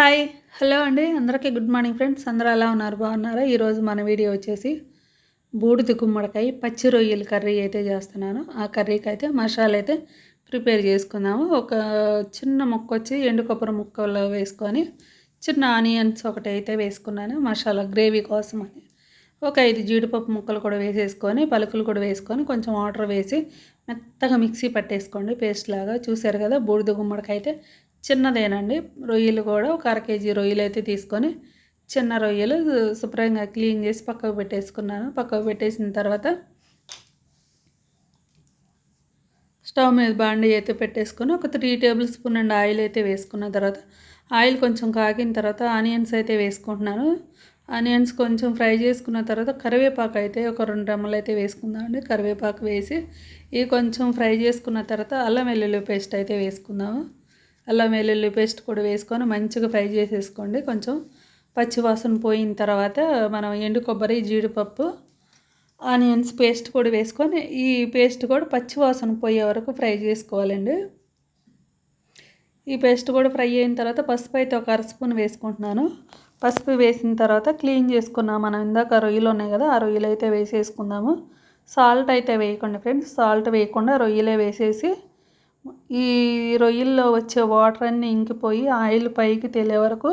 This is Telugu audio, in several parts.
హాయ్ హలో అండి. అందరికీ గుడ్ మార్నింగ్ ఫ్రెండ్స్ అందరూ ఎలా ఉన్నారు? బాగున్నారా? ఈరోజు మన వీడియో వచ్చేసి బూడిద గుమ్మడికాయ పచ్చి రొయ్యల కర్రీ అయితే చేస్తున్నాను. ఆ కర్రీకి అయితే మసాలా అయితే ప్రిపేర్ చేసుకుందాము. ఒక చిన్న ముక్క వచ్చి ఎండు కొబ్బరి ముక్కలో వేసుకొని చిన్న ఆనియన్స్ ఒకటి అయితే వేసుకున్నాను. మసాలా గ్రేవీ కోసం అని ఒక ఐదు జీడిపప్పు ముక్కలు కూడా వేసేసుకొని పలుకులు కూడా వేసుకొని కొంచెం వాటర్ వేసి మెత్తగా మిక్సీ పట్టేసుకోండి. పేస్ట్ లాగా చూసారు కదా బూడిద గుమ్మడికాయ అయితే చిన్నదేనండి. రొయ్యలు కూడా ఒక అర కేజీ రొయ్యలు అయితే తీసుకొని చిన్న రొయ్యలు శుభ్రంగా క్లీన్ చేసి పక్కకు పెట్టేసుకున్నాను. పక్కకు పెట్టేసిన తర్వాత స్టవ్ మీద బాండి అయితే పెట్టేసుకొని ఒక three tablespoon and oil అయితే వేసుకున్న తర్వాత ఆయిల్ కొంచెం కాగిన తర్వాత ఆనియన్స్ అయితే వేసుకుంటున్నాను. ఆనియన్స్ కొంచెం ఫ్రై చేసుకున్న తర్వాత కరివేపాకు అయితే ఒక రెండు రెమ్మలు అయితే వేసుకుందామండి కరివేపాకు వేసి ఇవి కొంచెం ఫ్రై చేసుకున్న తర్వాత అల్లం వెల్లుల్లి పేస్ట్ అయితే వేసుకుందాము. అల్లం వెల్లుల్లి పేస్ట్ కూడా వేసుకొని మంచిగా ఫ్రై చేసేసుకోండి. కొంచెం పచ్చివాసన పోయిన తర్వాత మనం ఎండు కొబ్బరి జీడిపప్పు ఆనియన్స్ పేస్ట్ కూడా వేసుకొని ఈ పేస్ట్ కూడా పచ్చివాసన పోయే వరకు ఫ్రై చేసుకోవాలండి. ఈ పేస్ట్ కూడా ఫ్రై అయిన తర్వాత పసుపు అయితే ఒక అర స్పూన్ వేసుకుంటున్నాను. పసుపు వేసిన తర్వాత క్లీన్ చేసుకున్నాం. మనం ఇందాక రొయ్యలు ఉన్నాయి కదా ఆ రొయ్యలు అయితే వేసేసుకుందాము. సాల్ట్ అయితే వేయకండి ఫ్రెండ్స్ సాల్ట్ వేయకుండా రొయ్యలే వేసేసి ఈ రొయ్యల్లో వచ్చే వాటర్ అన్నీ ఇంకిపోయి ఆయిల్ పైకి తెలియ వరకు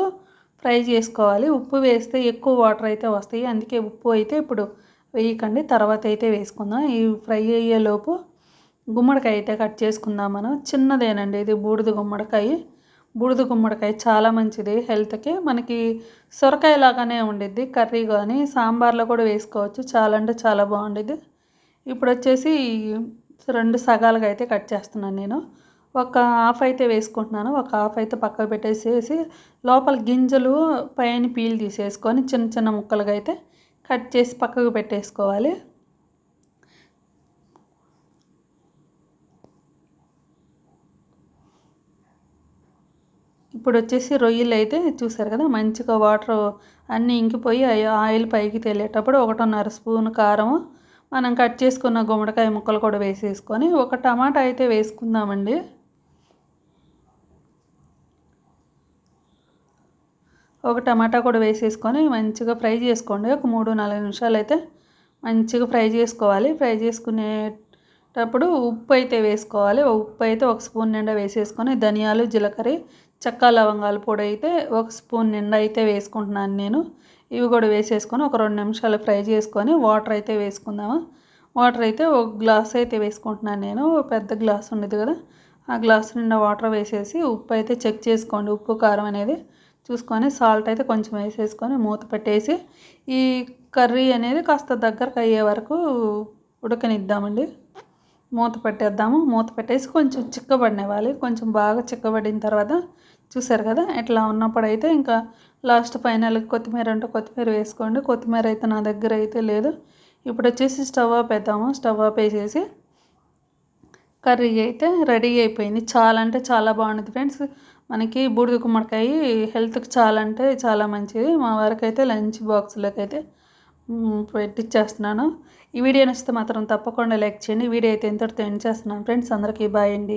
ఫ్రై చేసుకోవాలి. ఉప్పు వేస్తే ఎక్కువ వాటర్ అయితే వస్తాయి. అందుకే ఉప్పు అయితే ఇప్పుడు వేయకండి. తర్వాత అయితే వేసుకుందాం. ఈ ఫ్రై అయ్యేలోపు గుమ్మడికాయ అయితే కట్ చేసుకుందాం మనం. చిన్నదేనండి ఇది బూడిద గుమ్మడికాయ. బూడిద గుమ్మడికాయ చాలా మంచిది హెల్త్కి. మనకి సొరకాయ లాగానే ఉండిద్ది. కర్రీ కానీ సాంబార్లో కూడా వేసుకోవచ్చు. చాలా అంటే చాలా బాగుండేది ఇప్పుడు వచ్చేసి రెండు సగాలుగా అయితే కట్ చేస్తున్నాను నేను. ఒక హాఫ్ అయితే వేసుకుంటున్నాను. ఒక హాఫ్ అయితే పక్కకు పెట్టేసేసి లోపల గింజలు పైన పీల్ తీసేసుకొని చిన్న చిన్న ముక్కలుగా అయితే కట్ చేసి పక్కకు పెట్టేసుకోవాలి. ఇప్పుడు వచ్చేసి రొయ్యలు అయితే చూసారు కదా మంచిగా వాటర్ అన్నీ ఇంకిపోయి ఆయిల్ పైకి తేలేటప్పుడు ఒకటిన్నర స్పూన్ కారం మనం కట్ చేసుకున్న గుమ్మడికాయ ముక్కలు కూడా వేసేసుకొని ఒక టమాటా అయితే వేసుకుందామండి. ఒక టమాటా కూడా వేసేసుకొని మంచిగా ఫ్రై చేసుకోండి. ఒక మూడు నాలుగు నిమిషాలు అయితే మంచిగా ఫ్రై చేసుకోవాలి. ఫ్రై చేసుకునేటప్పుడు ఉప్పు అయితే వేసుకోవాలి. ఉప్పు అయితే ఒక స్పూన్ నిండా వేసేసుకొని ధనియాలు జీలకర్ర చెక్క లవంగాల పొడి అయితే ఒక స్పూన్ నిండా అయితే వేసుకుంటున్నాను నేను. ఇవి కూడా వేసేసుకొని ఒక రెండు నిమిషాలు ఫ్రై చేసుకొని వాటర్ అయితే వేసుకుందాము? వాటర్ అయితే ఒక గ్లాస్ అయితే వేసుకుంటున్నాను నేను. పెద్ద గ్లాస్ ఉండేది కదా. ఆ గ్లాస్ నిండా వాటర్ వేసేసి ఉప్పు అయితే చెక్ చేసుకోండి. ఉప్పు కారం అనేది చూసుకొని సాల్ట్ అయితే కొంచెం వేసేసుకొని మూత పెట్టేసి ఈ కర్రీ అనేది కాస్త దగ్గరకు అయ్యే వరకు ఉడకనిద్దామండి. మూత పెట్టేద్దాము. మూత పెట్టేసి కొంచెం చిక్కబడినవ్వాలి. కొంచెం బాగా చిక్కబడిన తర్వాత చూసారు కదా ఇట్లా ఉన్నప్పుడు అయితే ఇంకా లాస్ట్ ఫైనల్కి కొత్తిమీర అంటే కొత్తిమీర వేసుకోండి. కొత్తిమీర అయితే నా దగ్గర అయితే లేదు. ఇప్పుడు వచ్చేసి స్టవ్ ఆఫ్ పెద్దాము స్టవ్ ఆఫ్ వేసేసి కర్రీ అయితే రెడీ అయిపోయింది. చాలా అంటే చాలా బాగుంది ఫ్రెండ్స్. మనకి బూడిద గుమ్మడికాయ హెల్త్కి చాలా అంటే చాలా మంచిది. మా వారికి అయితే లంచ్ బాక్స్లోకి అయితే పెట్టిచ్చేస్తున్నాను. ఈ వీడియో నచ్చితే మాత్రం తప్పకుండా లైక్ చేయండి. వీడియో అయితే ఎంతటితో ఎండ్ చేస్తున్నాను. ఫ్రెండ్స్ అందరికీ బాయ్ అండి.